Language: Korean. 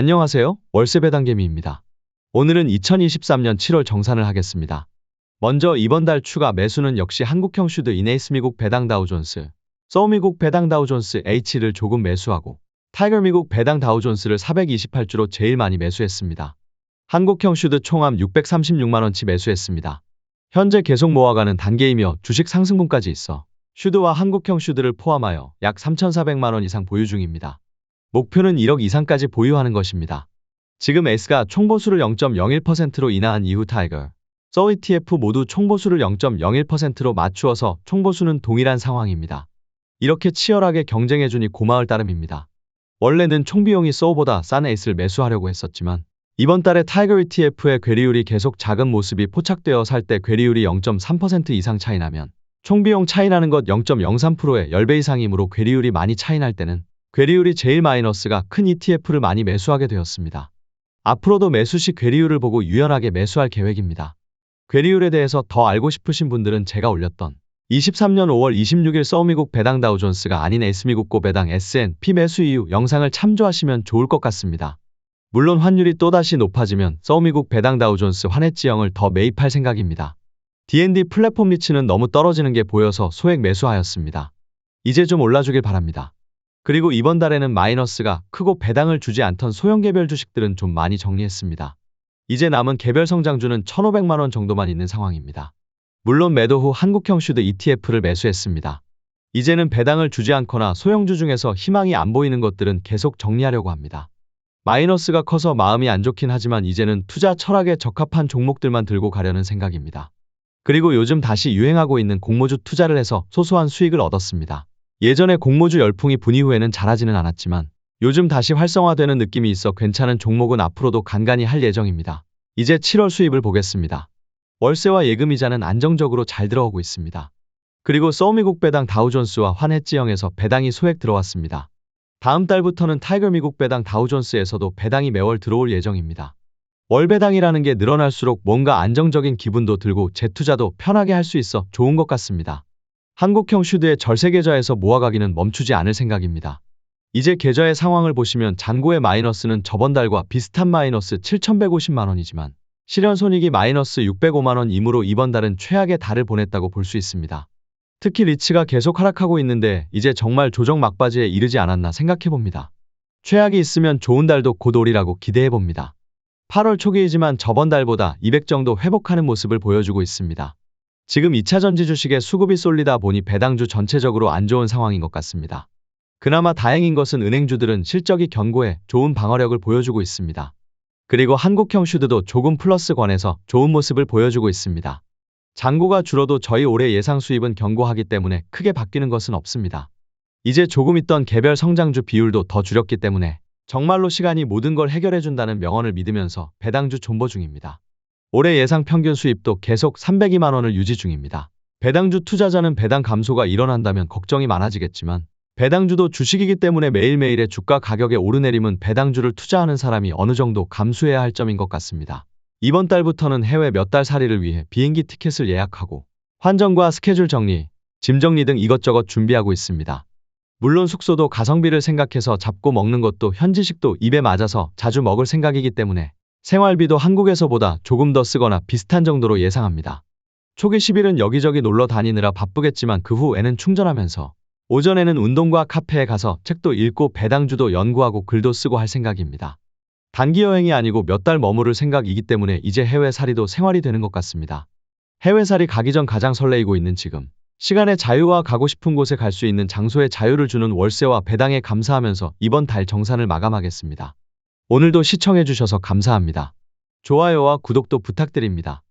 안녕하세요. 월세 배당개미입니다. 오늘은 2023년 7월 정산을 하겠습니다. 먼저 이번 달 추가 매수는 역시 한국형 슈드 이네이스 미국 배당 다우존스, 서우 미국 배당 다우존스 H를 조금 매수하고 타이거 미국 배당 다우존스를 428주로 제일 많이 매수했습니다. 한국형 슈드 총합 636만원치 매수했습니다. 현재 계속 모아가는 단계이며 주식 상승분까지 있어 슈드와 한국형 슈드를 포함하여 약 3,400만원 이상 보유 중입니다. 목표는 1억 이상까지 보유하는 것입니다. 지금 S가 총보수를 0.01%로 인하한 이후 타이거, 서우 ETF 모두 총보수를 0.01%로 맞추어서 총보수는 동일한 상황입니다. 이렇게 치열하게 경쟁해주니 고마울 따름입니다. 원래는 총비용이 서우보다 싼 S를 매수하려고 했었지만 이번 달에 타이거 ETF의 괴리율이 계속 작은 모습이 포착되어 살 때 괴리율이 0.3% 이상 차이 나면 총비용 차이 나는 것 0.03%의 10배 이상이므로 괴리율이 많이 차이 날 때는 괴리율이 제일 마이너스가 큰 ETF를 많이 매수하게 되었습니다. 앞으로도 매수 시 괴리율을 보고 유연하게 매수할 계획입니다. 괴리율에 대해서 더 알고 싶으신 분들은 제가 올렸던 23년 5월 26일 서우미국 배당 다우존스가 아닌 S미국 고 배당 S&P 매수 이후 영상을 참조하시면 좋을 것 같습니다. 물론 환율이 또다시 높아지면 서우미국 배당 다우존스 환해지형을 더 매입할 생각입니다. D&D 플랫폼 리츠는 너무 떨어지는 게 보여서 소액 매수하였습니다. 이제 좀 올라주길 바랍니다. 그리고 이번 달에는 마이너스가 크고 배당을 주지 않던 소형 개별 주식들은 좀 많이 정리했습니다. 이제 남은 개별 성장주는 1,500만원 정도만 있는 상황입니다. 물론 매도 후 한국형 슈드 ETF를 매수했습니다. 이제는 배당을 주지 않거나 소형주 중에서 희망이 안 보이는 것들은 계속 정리하려고 합니다. 마이너스가 커서 마음이 안 좋긴 하지만 이제는 투자 철학에 적합한 종목들만 들고 가려는 생각입니다. 그리고 요즘 다시 유행하고 있는 공모주 투자를 해서 소소한 수익을 얻었습니다. 예전에 공모주 열풍이 분위 후에는 잘하지는 않았지만 요즘 다시 활성화되는 느낌이 있어 괜찮은 종목은 앞으로도 간간히 할 예정입니다. 이제 7월 수입을 보겠습니다. 월세와 예금이자는 안정적으로 잘 들어오고 있습니다. 그리고 서우미국 배당 다우존스와 환해지형에서 배당이 소액 들어왔습니다. 다음 달부터는 타이거 미국 배당 다우존스에서도 배당이 매월 들어올 예정입니다. 월 배당이라는 게 늘어날수록 뭔가 안정적인 기분도 들고 재투자도 편하게 할 수 있어 좋은 것 같습니다. 한국형 슈드의 절세 계좌에서 모아가기는 멈추지 않을 생각입니다. 이제 계좌의 상황을 보시면 잔고의 마이너스는 저번 달과 비슷한 마이너스 7,150만원이지만 실현 손익이 마이너스 605만원이므로 이번 달은 최악의 달을 보냈다고 볼 수 있습니다. 특히 리츠가 계속 하락하고 있는데 이제 정말 조정 막바지에 이르지 않았나 생각해봅니다. 최악이 있으면 좋은 달도 곧 오리라고 기대해봅니다. 8월 초기이지만 저번 달보다 200 정도 회복하는 모습을 보여주고 있습니다. 지금 2차 전지 주식의 수급이 쏠리다 보니 배당주 전체적으로 안 좋은 상황인 것 같습니다. 그나마 다행인 것은 은행주들은 실적이 견고해 좋은 방어력을 보여주고 있습니다. 그리고 한국형 슈드도 조금 플러스 권에서 좋은 모습을 보여주고 있습니다. 잔고가 줄어도 저희 올해 예상 수입은 견고하기 때문에 크게 바뀌는 것은 없습니다. 이제 조금 있던 개별 성장주 비율도 더 줄였기 때문에 정말로 시간이 모든 걸 해결해준다는 명언을 믿으면서 배당주 존버 중입니다. 올해 예상 평균 수입도 계속 302만 원을 유지 중입니다. 배당주 투자자는 배당 감소가 일어난다면 걱정이 많아지겠지만 배당주도 주식이기 때문에 매일매일의 주가 가격의 오르내림은 배당주를 투자하는 사람이 어느 정도 감수해야 할 점인 것 같습니다. 이번 달부터는 해외 몇 달 살이를 위해 비행기 티켓을 예약하고 환전과 스케줄 정리, 짐 정리 등 이것저것 준비하고 있습니다. 물론 숙소도 가성비를 생각해서 잡고 먹는 것도 현지식도 입에 맞아서 자주 먹을 생각이기 때문에 생활비도 한국에서보다 조금 더 쓰거나 비슷한 정도로 예상합니다. 초기 10일은 여기저기 놀러 다니느라 바쁘겠지만 그 후에는 충전하면서 오전에는 운동과 카페에 가서 책도 읽고 배당주도 연구하고 글도 쓰고 할 생각입니다. 단기 여행이 아니고 몇 달 머무를 생각이기 때문에 이제 해외살이도 생활이 되는 것 같습니다. 해외살이 가기 전 가장 설레이고 있는 지금 시간의 자유와 가고 싶은 곳에 갈 수 있는 장소의 자유를 주는 월세와 배당에 감사하면서 이번 달 정산을 마감하겠습니다. 오늘도 시청해주셔서 감사합니다. 좋아요와 구독도 부탁드립니다.